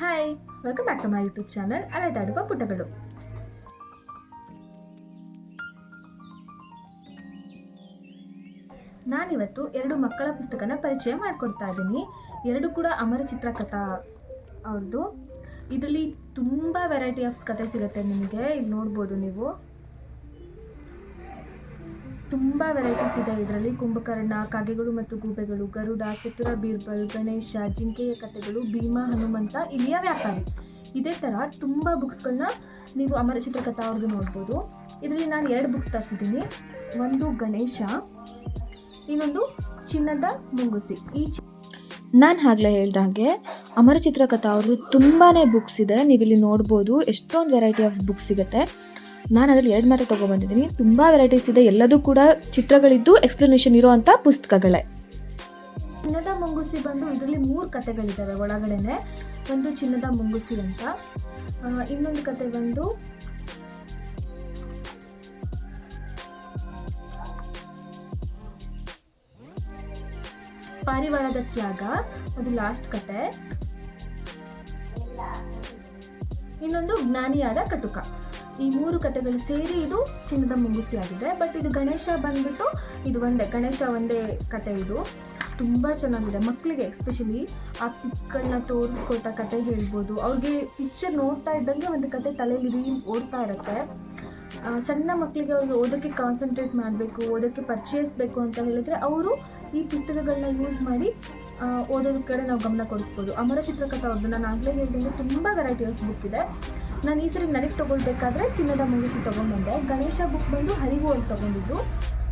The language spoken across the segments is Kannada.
Hi welcome back to my YouTube channel ಅಲೆದಾಡುವ ಪುಟಗಳು ನಾನಿವತ್ತು ಎರಡು ಮಕ್ಕಳ ಪುಸ್ತಕನ ಪರಿಚಯ ಮಾಡ್ಕೊಡ್ತಾ ಇದ್ದೀನಿ. ಎರಡು ಕೂಡ ಅಮರ ಚಿತ್ರಕಥಾ ಅವ್ರದ್ದು ಇದರಲ್ಲಿ ತುಂಬ ವೆರೈಟಿ ಆಫ್ ಕತೆ ಸಿಗುತ್ತೆ ನಿಮಗೆ. ಇಲ್ಲಿ ನೋಡ್ಬೋದು ನೀವು. ತುಂಬ ವೆರೈಟೀಸ್ ಇದೆ ಇದರಲ್ಲಿ. ಕುಂಭಕರ್ಣ, ಕಾಗೆಗಳು ಮತ್ತು ಗೂಬೆಗಳು, ಗರುಡ, ಚತುರ, ಬೀರ್ಬಲ್, ಗಣೇಶ, ಜಿಂಕೆಯ ಕಥೆಗಳು, ಭೀಮ, ಹನುಮಂತ ಇಲ್ಲಿಯ ವ್ಯಾಪಾರಿ. ಇದೇ ಥರ ತುಂಬ ಬುಕ್ಸ್ಗಳನ್ನ ನೀವು ಅಮರ ಚಿತ್ರಕಥಾ ಅವ್ರದ್ದು ನೋಡ್ಬೋದು. ಇದರಲ್ಲಿ ನಾನು ಎರಡು ಬುಕ್ಸ್ ತರಿಸಿದ್ದೀನಿ. ಒಂದು ಗಣೇಶ, ಇನ್ನೊಂದು ಚಿನ್ನದ ಮುಂಗುಸಿ. ಈ ಚಿ ನಾನು ಆಗಲೇ ಹೇಳ್ದಂಗೆ ಅಮರ ಚಿತ್ರಕಥಾ ಅವ್ರದ್ದು ತುಂಬಾ ಬುಕ್ಸ್ ಇದೆ. ನೀವಿಲ್ಲಿ ನೋಡ್ಬೋದು ಎಷ್ಟೊಂದು ವೆರೈಟಿ ಆಫ್ ಬುಕ್ಸ್ ಸಿಗುತ್ತೆ. ನಾನು ಅದರಲ್ಲಿ ಎರಡು ಮಾತ್ರ ತೊಗೊಬಂದಿದ್ದೀನಿ. ತುಂಬ ವೆರೈಟೀಸ್ ಇದೆ. ಎಲ್ಲದೂ ಕೂಡ ಚಿತ್ರಗಳಿದ್ದು ಎಕ್ಸ್ಪ್ಲನೇಷನ್ ಇರೋವಂಥ ಪುಸ್ತಕಗಳೇ. ಚಿನ್ನದ ಮುಂಗುಸಿ ಬಂದು ಇದರಲ್ಲಿ ಮೂರು ಕತೆಗಳಿದ್ದಾವೆ ಒಳಗಡೆನೆ. ಒಂದು ಚಿನ್ನದ ಮುಂಗುಸಿ ಅಂತ. ಇನ್ನೊಂದು ಕತೆ ಬಂದು ಪಾರಿವಾಳದ ತ್ಯಾಗ, ಅದು ಲಾಸ್ಟ್ ಕತೆ. ಇನ್ನೊಂದು ಜ್ಞಾನಿಯಾದ ಕಟುಕ. ಈ ಮೂರು ಕಥೆಗಳು ಸೇರಿ ಇದು ಚಿನ್ನದ ಮುಂಗುಸಿ ಆಗಿದೆ ಬಟ್ ಇದು ಗಣೇಶ ಬಂದ್ಬಿಟ್ಟು ಇದು ಒಂದೇ, ಗಣೇಶ ಒಂದೇ ಕತೆ ಇದು. ತುಂಬ ಚೆನ್ನಾಗಿದೆ. ಮಕ್ಕಳಿಗೆ ಎಸ್ಪೆಷಲಿ ಆ ಪಿಕ್ಗಳನ್ನ ತೋರಿಸ್ಕೊಟ್ಟ ಕತೆ ಹೇಳ್ಬೋದು. ಅವ್ರಿಗೆ ಪಿಕ್ಚರ್ ನೋಡ್ತಾ ಇದ್ದಂಗೆ ಒಂದು ಕತೆ ತಲೆಯಲ್ಲಿ ರೀ ಓಡ್ತಾ ಇರುತ್ತೆ. ಸಣ್ಣ ಮಕ್ಕಳಿಗೆ ಅವ್ರಿಗೆ ಓದೋಕ್ಕೆ ಕಾನ್ಸಂಟ್ರೇಟ್ ಮಾಡಬೇಕು, ಓದೋಕ್ಕೆ ಪರಿಚಯಿಸ್ಬೇಕು ಅಂತ ಹೇಳಿದ್ರೆ ಅವರು ಈ ಪುಸ್ತಕಗಳನ್ನ ಯೂಸ್ ಮಾಡಿ ಓದೋದ್ರ ಕಡೆ ನಾವು ಗಮನ ಕೊಡಿಸ್ಬೋದು. ಅಮರ ಚಿತ್ರಕಥಾ ಅವ್ರದ್ದು ನಾನು ಆಗಲೇ ಹೇಳಿದಂಗೆ ತುಂಬ ವೆರೈಟಿ ಆಫ್ ಬುಕ್ ಇದೆ. ನಾನು ಈ ಸರಿ ನನಗೆ ತೊಗೊಳ್ಬೇಕಾದ್ರೆ ಚಿನ್ನದ ಮುಗಿಸಿ ತೊಗೊಂಡ್ಬಂದೆ ಗಣೇಶ ಬುಕ್ ಬಂದು ಹರಿವು ಅಲ್ಲಿ ತೊಗೊಂಡಿದ್ದು.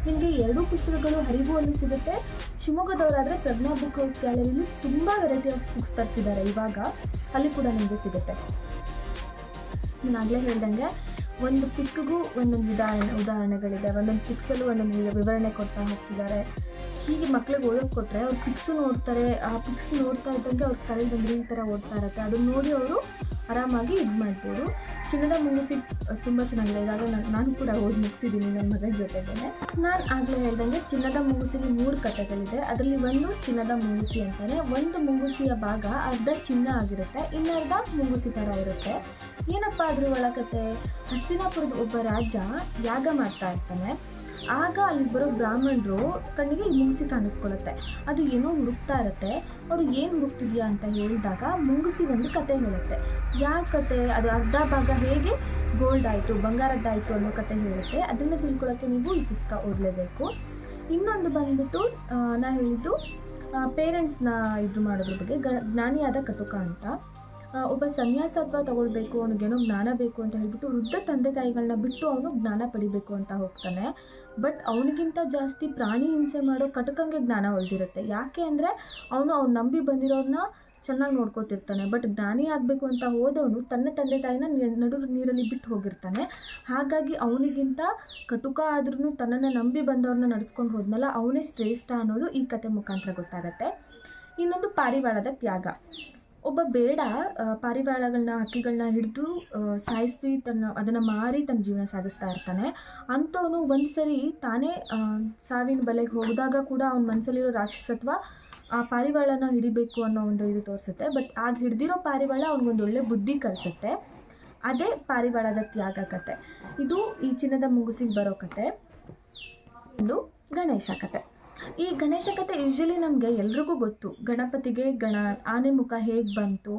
ನಿಮಗೆ ಎರಡೂ ಪುಸ್ತಕಗಳು ಹರಿವು ಅಲ್ಲಿ ಸಿಗುತ್ತೆ. ಶಿವಮೊಗ್ಗದವರಾದರೆ ಪ್ರಜ್ಞಾ ಬುಕ್ ಹೌಸ್ ಗ್ಯಾಲರಿಲಿ ತುಂಬ ವೆರೈಟಿ ಆಫ್ ಬುಕ್ಸ್ ತರಿಸಿದ್ದಾರೆ ಇವಾಗ. ಅಲ್ಲಿ ಕೂಡ ನಿಮಗೆ ಸಿಗುತ್ತೆ. ನಾನು ಆಗಲೇ ಹೇಳ್ದಂಗೆ ಒಂದು ಪಿಕ್ಗೂ ಒಂದೊಂದು ಉದಾಹರಣೆ ಉದಾಹರಣೆಗಳಿದೆ. ಒಂದೊಂದು ಪಿಕ್ಸಲ್ಲೂ ಒಂದೊಂದು ವಿವರಣೆ ಕೊಡ್ತಾ ಹೋಗ್ತಿದ್ದಾರೆ. ಹೀಗೆ ಮಕ್ಳಿಗೆ ಓದೋಕ್ಕೆ ಕೊಟ್ಟರೆ ಅವ್ರು ಪಿಕ್ಸ್ ನೋಡ್ತಾರೆ, ಆ ಪಿಕ್ಸ್ ನೋಡ್ತಾ ಇದ್ದಂಗೆ ಅವ್ರ ತಲೆ ಬಂದ್ರೆ ಈ ಥರ ಓದ್ತಾ ಇರುತ್ತೆ. ಅದನ್ನ ನೋಡಿ ಅವರು ಆರಾಮಾಗಿ ಇದು ಮಾಡ್ಬೋದು. ಚಿನ್ನದ ಮುಂಗುಸಿ ತುಂಬ ಚೆನ್ನಾಗಿದೆ. ಇದಾಗ ನಾನು ನಾನು ಕೂಡ ಓದಿ ಮುಗಿಸಿದ್ದೀನಿ ನನ್ನ ಮಗನ ಜೊತೆಗೇ. ನಾನು ಆಗಲೇ ಹೇಳ್ದಂಗೆ ಚಿನ್ನದ ಮುಂಗುಸಿಗೆ ಮೂರು ಕಥೆಗಳಿದೆ. ಅದರಲ್ಲಿ ಒಂದು ಚಿನ್ನದ ಮುಂಗುಸಿ ಅಂತಾನೆ, ಒಂದು ಮುಂಗುಸಿಯ ಭಾಗ ಅರ್ಧ ಚಿನ್ನ ಆಗಿರುತ್ತೆ, ಇನ್ನರ್ಧ ಮುಂಗುಸಿ ಥರ ಇರುತ್ತೆ. ಏನಪ್ಪ ಅದ್ರ ಒಳಕತೆ ಹಸ್ತಿನಾಪುರದ ಒಬ್ಬ ರಾಜ ಯಾಗ ಮಾಡ್ತಾ ಇರ್ತಾನೆ. ಆಗ ಅಲ್ಲಿ ಬರೋ ಬ್ರಾಹ್ಮಣರು ಕಣ್ಣಿಗೆ ಈ ಮುಂಗಿಸಿ ಕಾಣಿಸ್ಕೊಳ್ಳುತ್ತೆ. ಅದು ಏನೋ ಹುಡುಕ್ತಾ ಇರುತ್ತೆ. ಅವರು ಏನು ಹುಡುಕ್ತಿದ್ಯಾ ಅಂತ ಹೇಳಿದಾಗ ಮುಂಗಿಸಿ ಒಂದು ಕತೆ ಹೇಳುತ್ತೆ. ಯಾವ ಕತೆ? ಅದು ಅರ್ಧ ಭಾಗ ಹೇಗೆ? ಗೋಲ್ಡ್ ಆಯಿತು ಬಂಗಾರದ್ದಾಯಿತು ಅನ್ನೋ ಕತೆ ಹೇಳುತ್ತೆ. ಅದನ್ನು ತಿಳ್ಕೊಳ್ಳೋಕ್ಕೆ ನೀವು ಈ ಪುಸ್ತಕ ಓದಲೇಬೇಕು. ಇನ್ನೊಂದು ಬಂದ್ಬಿಟ್ಟು ನಾ ಹೇಳಿದ್ದು ಪೇರೆಂಟ್ಸ್ನ ಇದು ಮಾಡೋದ್ರ ಬಗ್ಗೆ, ಗ, ಜ್ಞಾನಿಯಾದ ಕಟುಕ ಅಂತ. ಒಬ್ಬ ಸನ್ಯಾಸತ್ವ ತಗೊಳ್ಬೇಕು ಅವನಿಗೇನೋ ಜ್ಞಾನ ಬೇಕು ಅಂತ ಹೇಳ್ಬಿಟ್ಟು ವೃದ್ಧ ತಂದೆ ತಾಯಿಗಳನ್ನ ಬಿಟ್ಟು ಅವನು ಜ್ಞಾನ ಪಡಿಬೇಕು ಅಂತ ಹೋಗ್ತಾನೆ. ಬಟ್ ಅವನಿಗಿಂತ ಜಾಸ್ತಿ ಪ್ರಾಣಿ ಹಿಂಸೆ ಮಾಡೋ ಕಟಕಂಗೆ ಜ್ಞಾನ ಒಲ್ದಿರುತ್ತೆ ಯಾಕೆ ಅಂದರೆ ಅವನು ಅವ್ನು ನಂಬಿ ಬಂದಿರೋರನ್ನ ಚೆನ್ನಾಗಿ ನೋಡ್ಕೋತಿರ್ತಾನೆ. ಬಟ್ ಜ್ಞಾನಿ ಆಗಬೇಕು ಅಂತ ಹೋದವನು ತನ್ನ ತಂದೆ ತಾಯಿನ ನಡು ನೀರಲ್ಲಿ ಬಿಟ್ಟು ಹೋಗಿರ್ತಾನೆ. ಹಾಗಾಗಿ ಅವನಿಗಿಂತ ಕಟುಕ ಆದ್ರೂ ತನ್ನನ್ನು ನಂಬಿ ಬಂದವ್ರನ್ನ ನಡೆಸ್ಕೊಂಡು ಹೋದ್ನಲ್ಲ, ಅವನೇ ಶ್ರೇಷ್ಠ ಅನ್ನೋದು ಈ ಕತೆ ಮುಖಾಂತರ ಗೊತ್ತಾಗತ್ತೆ. ಇನ್ನೊಂದು ಪಾರಿವಾಳದ ತ್ಯಾಗ. ಒಬ್ಬ ಬೇಡ ಪಾರಿವಾಳಗಳನ್ನ ಹಕ್ಕಿಗಳನ್ನ ಹಿಡಿದು ಸಾಯಿಸಿ ತನ್ನ, ಅದನ್ನು ಮಾರಿ ತನ್ನ ಜೀವನ ಸಾಗಿಸ್ತಾ ಇರ್ತಾನೆ. ಅಂಥವನು ಒಂದು ಸರಿ ತಾನೇ ಸಾವಿನ ಬಲೆಗೆ ಹೋಗಿದಾಗ ಕೂಡ ಅವನ ಮನಸ್ಸಲ್ಲಿರೋ ರಾಕ್ಷಸತ್ವ ಆ ಪಾರಿವಾಳನ ಹಿಡಿಬೇಕು ಅನ್ನೋ ಒಂದು ಇದು ತೋರಿಸುತ್ತೆ. ಬಟ್ ಆಗ ಹಿಡ್ದಿರೋ ಪಾರಿವಾಳ ಅವ್ನಿಗೊಂದು ಒಳ್ಳೆ ಬುದ್ಧಿ ಕಲಿಸುತ್ತೆ. ಅದೇ ಪಾರಿವಾಳದ ತ್ಯಾಗ ಕತೆ. ಇದು ಈ ಚಿನ್ನದ ಮುಂಗುಸಿಗೆ ಬರೋ ಕತೆ. ಇದು ಗಣೇಶ ಕತೆ. ಈ ಗಣೇಶ ಕಥೆ ಯೂಶ್ವಲಿ ನಮಗೆ ಎಲ್ರಿಗೂ ಗೊತ್ತು. ಗಣಪತಿಗೆ ಗಣ, ಆನೆ ಮುಖ ಹೇಗೆ ಬಂತು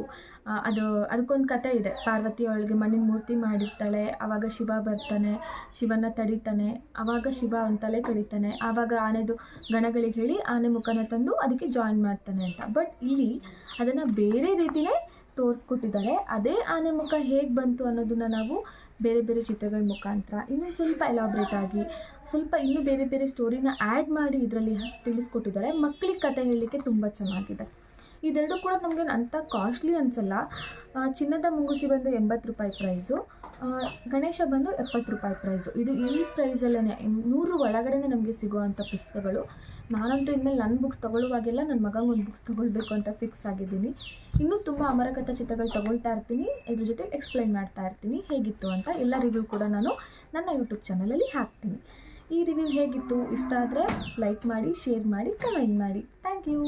ಅದು, ಅದಕ್ಕೊಂದು ಕತೆ ಇದೆ. ಪಾರ್ವತಿ ಅವಳಿಗೆ ಮಣ್ಣಿನ ಮೂರ್ತಿ ಮಾಡಿರ್ತಾಳೆ ಆವಾಗ ಶಿವ ಬರ್ತಾನೆ ಶಿವನ ತಡಿತಾನೆ ಆವಾಗ ಶಿವ ಅವನ ತಲೆ ಕಡಿತಾನೆ ಆವಾಗ ಆನೆದು ಗಣಗಳಿಗೆ ಹೇಳಿ ಆನೆ ಮುಖನ ತಂದು ಅದಕ್ಕೆ ಜಾಯಿನ್ ಮಾಡ್ತಾನೆ ಅಂತ. ಬಟ್ ಇಲ್ಲಿ ಅದನ್ನು ಬೇರೆ ರೀತಿಯೇ ತೋರಿಸ್ಕೊಟ್ಟಿದ್ದಾರೆ. ಅದೇ ಆನೆ ಮುಖ ಹೇಗೆ ಬಂತು ಅನ್ನೋದನ್ನ ನಾವು ಬೇರೆ ಬೇರೆ ಚಿತ್ರಗಳ ಮುಖಾಂತರ ಇನ್ನೊಂದು ಸ್ವಲ್ಪ ಎಲಾಬ್ರೇಟ್ ಆಗಿ, ಸ್ವಲ್ಪ ಇನ್ನೂ ಬೇರೆ ಬೇರೆ ಸ್ಟೋರಿನ ಆ್ಯಡ್ ಮಾಡಿ ಇದರಲ್ಲಿ ತಿಳಿಸ್ಕೊಟ್ಟಿದ್ದಾರೆ. ಮಕ್ಕಳಿಗೆ ಕತೆ ಹೇಳಲಿಕ್ಕೆ ತುಂಬ ಚೆನ್ನಾಗಿದೆ. ಇದೆರಡು ಕೂಡ ನಮಗೆ ಅಂಥ ಕಾಸ್ಟ್ಲಿ ಅನಿಸಲ್ಲ. ಚಿನ್ನದ ಮುಂಗುಸಿ ಬಂದು ಎಂಬತ್ತು ರೂಪಾಯಿ ಪ್ರೈಸು ಗಣೇಶ ಬಂದು ಎಪ್ಪತ್ತು ರೂಪಾಯಿ ಪ್ರೈಸು ಇದು ಈ ಪ್ರೈಸಲ್ಲೇ ನೂರು ಒಳಗಡೆ ನಮಗೆ ಸಿಗುವಂಥ ಪುಸ್ತಕಗಳು. ನಾನಂತೂ ಇನ್ಮೇಲೆ ನನ್ನ ಬುಕ್ಸ್ ತೊಗೊಳ್ಳುವಾಗೆಲ್ಲ ನನ್ನ ಮಗಂಗೆ ಒಂದು ಬುಕ್ಸ್ ತೊಗೊಳ್ಬೇಕು ಅಂತ ಫಿಕ್ಸ್ ಆಗಿದ್ದೀನಿ. ಇನ್ನೂ ತುಂಬ ಅಮರಕಥಾ ಚಿತ್ರಗಳು ತೊಗೊಳ್ತಾ ಇರ್ತೀನಿ. ಇದ್ರ ಜೊತೆ ಎಕ್ಸ್ಪ್ಲೈನ್ ಮಾಡ್ತಾ ಇರ್ತೀನಿ. ಹೇಗಿತ್ತು ಅಂತ ಎಲ್ಲ ರಿವ್ಯೂ ಕೂಡ ನಾನು ನನ್ನ ಯೂಟ್ಯೂಬ್ ಚಾನಲಲ್ಲಿ ಹಾಕ್ತೀನಿ. ಈ ರಿವ್ಯೂ ಹೇಗಿತ್ತು? ಇಷ್ಟ ಆದರೆ ಲೈಕ್ ಮಾಡಿ ಶೇರ್ ಮಾಡಿ ಕಮೆಂಟ್ ಮಾಡಿ. Thank you